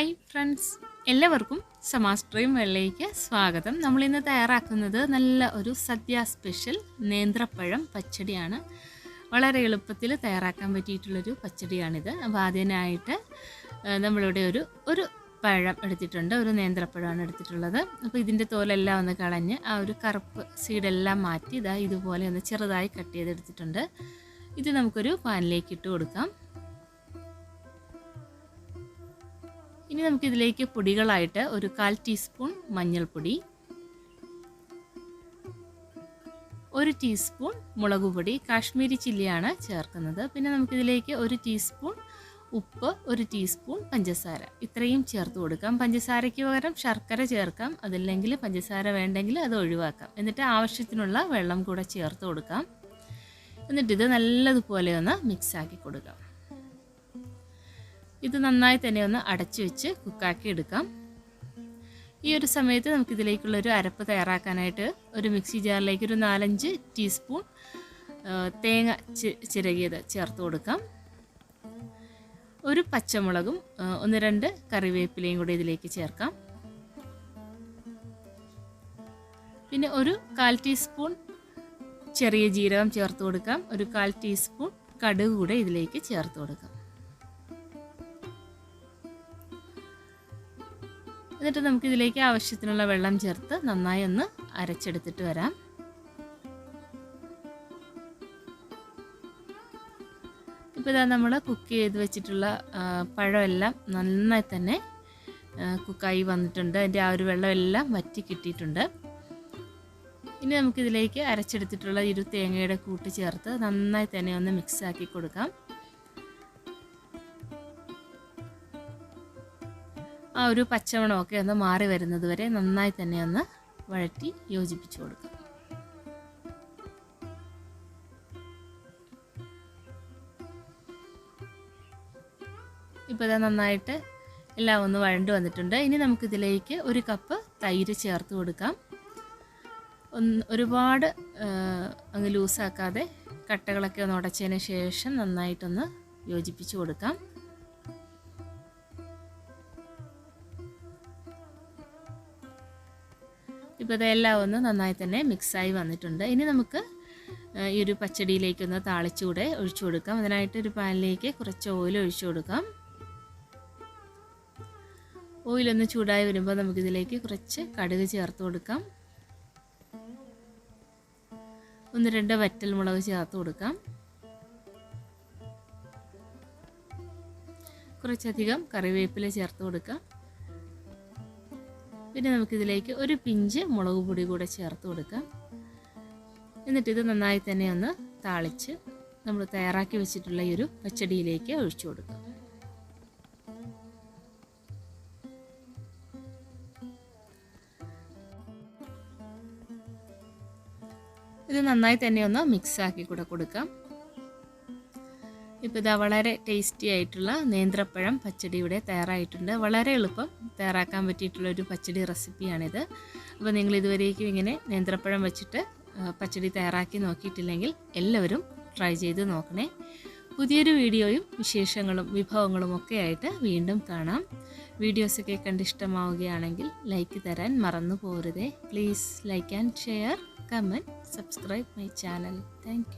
Friends എല്ലാവർക്കും സമാസ്ട്രയും വെള്ളയ്ക്ക് സ്വാഗതം. നമ്മൾ ഇന്ന് തയ്യാറാക്കുന്നത് നല്ല ഒരു സദ്യ സ്പെഷ്യൽ നേന്ത്രപ്പഴം പച്ചടിയാണ്. വളരെ എളുപ്പത്തിൽ തയ്യാറാക്കാൻ പറ്റിയിട്ടുള്ളൊരു പച്ചടിയാണിത്. അപ്പോൾ ആദ്യമായിട്ട് ആ, നമ്മളിവിടെ ഒരു ഒരു പഴം എടുത്തിട്ടുണ്ട്. ഒരു നേന്ത്രപ്പഴമാണ് എടുത്തിട്ടുള്ളത്. അപ്പോൾ ഇതിന്റെ തോലെല്ലാം ഒന്ന് കളഞ്ഞ് ആ ഒരു കറുപ്പ് സീഡെല്ലാം മാറ്റി ഇതാ ഇതുപോലെ ഒന്ന് ചെറുതായി കട്ട് ചെയ്തെടുത്തിട്ടുണ്ട്. ഇത് നമുക്കൊരു പാനിലേക്ക് ഇട്ട് കൊടുക്കാം. ഇനി നമുക്കിതിലേക്ക് പൊടികളായിട്ട് ഒരു കാൽ ടീസ്പൂൺ മഞ്ഞൾപ്പൊടി ഒരു ടീസ്പൂൺ മുളക് പൊടി കാശ്മീരി ചില്ലിയാണ് ചേർക്കുന്നത്. പിന്നെ നമുക്കിതിലേക്ക് ഒരു ടീസ്പൂൺ ഉപ്പ് ഒരു ടീസ്പൂൺ പഞ്ചസാര. ഇത്രയും ചേർത്ത് കൊടുക്കാം. പഞ്ചസാരയ്ക്ക് പകരം ശർക്കര ചേർക്കാം. അതില്ലെങ്കിൽ പഞ്ചസാര വേണ്ടെങ്കിൽ അത് ഒഴിവാക്കാം. എന്നിട്ട് ആവശ്യത്തിനുള്ള വെള്ളം കൂടെ ചേർത്ത് കൊടുക്കാം. എന്നിട്ടിത് നല്ലതുപോലെ ഒന്ന് മിക്സാക്കി കൊടുക്കാം. ഇത് നന്നായി തന്നെ ഒന്ന് അടച്ചു വെച്ച് കുക്കാക്കി എടുക്കാം. ഈ ഒരു സമയത്ത് നമുക്കിതിലേക്കുള്ള ഒരു അരപ്പ് തയ്യാറാക്കാനായിട്ട് ഒരു മിക്സി ജാറിലേക്ക് ഒരു നാലഞ്ച് ടീസ്പൂൺ തേങ്ങ ചിരകിയത് ചേർത്ത് കൊടുക്കാം. ഒരു പച്ചമുളകും ഒന്ന് രണ്ട് കറിവേപ്പിലയും കൂടി ഇതിലേക്ക് ചേർക്കാം. പിന്നെ ഒരു കാൽ ടീസ്പൂൺ ചെറിയ ജീരകം ചേർത്ത് കൊടുക്കാം. ഒരു കാൽ ടീസ്പൂൺ കടുക് കൂടെ ഇതിലേക്ക് ചേർത്ത് കൊടുക്കാം. എന്നിട്ട് നമുക്ക് ഇതിലേക്ക് ആവശ്യത്തിനുള്ള വെള്ളം ചേർത്ത് നന്നായി ഒന്ന് അരച്ചെടുത്തിട്ട് വരാം. ഇപ്പോൾ ഇതാ നമ്മൾ കുക്ക് ചെയ്ത് വെച്ചിട്ടുള്ള പഴമെല്ലാം നന്നായി തന്നെ കുക്കായി വന്നിട്ടുണ്ട്. അതിന്റെ ആ ഒരു വെള്ളമെല്ലാം വറ്റി കിട്ടിയിട്ടുണ്ട്. ഇനി നമുക്കിതിലേക്ക് അരച്ചെടുത്തിട്ടുള്ള ഇരു തേങ്ങയുടെ കൂട്ട് ചേർത്ത് നന്നായി തന്നെ ഒന്ന് മിക്സാക്കി കൊടുക്കാം. ആ ഒരു പച്ചമണമൊക്കെ ഒന്ന് മാറി വരുന്നത് വരെ നന്നായി തന്നെ ഒന്ന് വഴറ്റി യോജിപ്പിച്ചു കൊടുക്കുക ഇപ്പോൾ ഇത് നന്നായിട്ട് എല്ലാം ഒന്ന് വഴണ്ട് വന്നിട്ടുണ്ട്. ഇനി നമുക്കിതിലേക്ക് ഒരു കപ്പ് തൈര് ചേർത്ത് കൊടുക്കാം. ഒന്ന് ഒരുപാട് അങ്ങ് ലൂസാക്കാതെ കട്ടകളൊക്കെ ഒന്ന് ഉടച്ചതിന് ശേഷം നന്നായിട്ടൊന്ന് യോജിപ്പിച്ച് കൊടുക്കാം. ഇപ്പോൾ ഇതെല്ലാം ഒന്ന് നന്നായി തന്നെ മിക്സായി വന്നിട്ടുണ്ട്. ഇനി നമുക്ക് ഈ ഒരു പച്ചടിയിലേക്കൊന്ന് താളിച്ചുകൂടെ ഒഴിച്ചു കൊടുക്കാം. അതിനായിട്ട് ഒരു പാനിലേക്ക് കുറച്ച് ഓയിൽ ഒഴിച്ചു കൊടുക്കാം. ഓയിലൊന്ന് ചൂടായി വരുമ്പോൾ നമുക്കിതിലേക്ക് കുറച്ച് കടുക് ചേർത്ത് കൊടുക്കാം. ഒന്ന് രണ്ട് വറ്റൽ മുളക് ചേർത്ത് കൊടുക്കാം. കുറച്ചധികം കറിവേപ്പില ചേർത്ത് കൊടുക്കാം. പിന്നെ നമുക്കിതിലേക്ക് ഒരു പിഞ്ച് മുളക് പൊടി കൂടെ ചേർത്ത് കൊടുക്കാം. എന്നിട്ട് ഇത് നന്നായി തന്നെ ഒന്ന് താളിച്ച് നമ്മൾ തയ്യാറാക്കി വെച്ചിട്ടുള്ള ഈ ഒരു പച്ചടിയിലേക്ക് ഒഴിച്ചു കൊടുക്കാം. ഇത് നന്നായി തന്നെ ഒന്ന് മിക്സ് ആക്കി കൂടെ കൊടുക്കാം. ഇപ്പോൾ ഇതാ വളരെ ടേസ്റ്റി ആയിട്ടുള്ള നേന്ത്രപ്പഴം പച്ചടി ഇവിടെ തയ്യാറായിട്ടുണ്ട്. വളരെ എളുപ്പം തയ്യാറാക്കാൻ പറ്റിയിട്ടുള്ള ഒരു പച്ചടി റെസിപ്പിയാണിത്. അപ്പോൾ നിങ്ങൾ ഇതുവരേക്കും ഇങ്ങനെ നേന്ത്രപ്പഴം വെച്ചിട്ട് പച്ചടി തയ്യാറാക്കി നോക്കിയിട്ടില്ലെങ്കിൽ എല്ലാവരും ട്രൈ ചെയ്ത് നോക്കണേ. പുതിയൊരു വീഡിയോയും വിശേഷങ്ങളും വിഭവങ്ങളും ഒക്കെ ആയിട്ട് വീണ്ടും കാണാം. വീഡിയോസൊക്കെ കണ്ട് ഇഷ്ടമാവുകയാണെങ്കിൽ ലൈക്ക് തരാൻ മറന്നു പോരുതേ. Please like and share comment subscribe my channel thank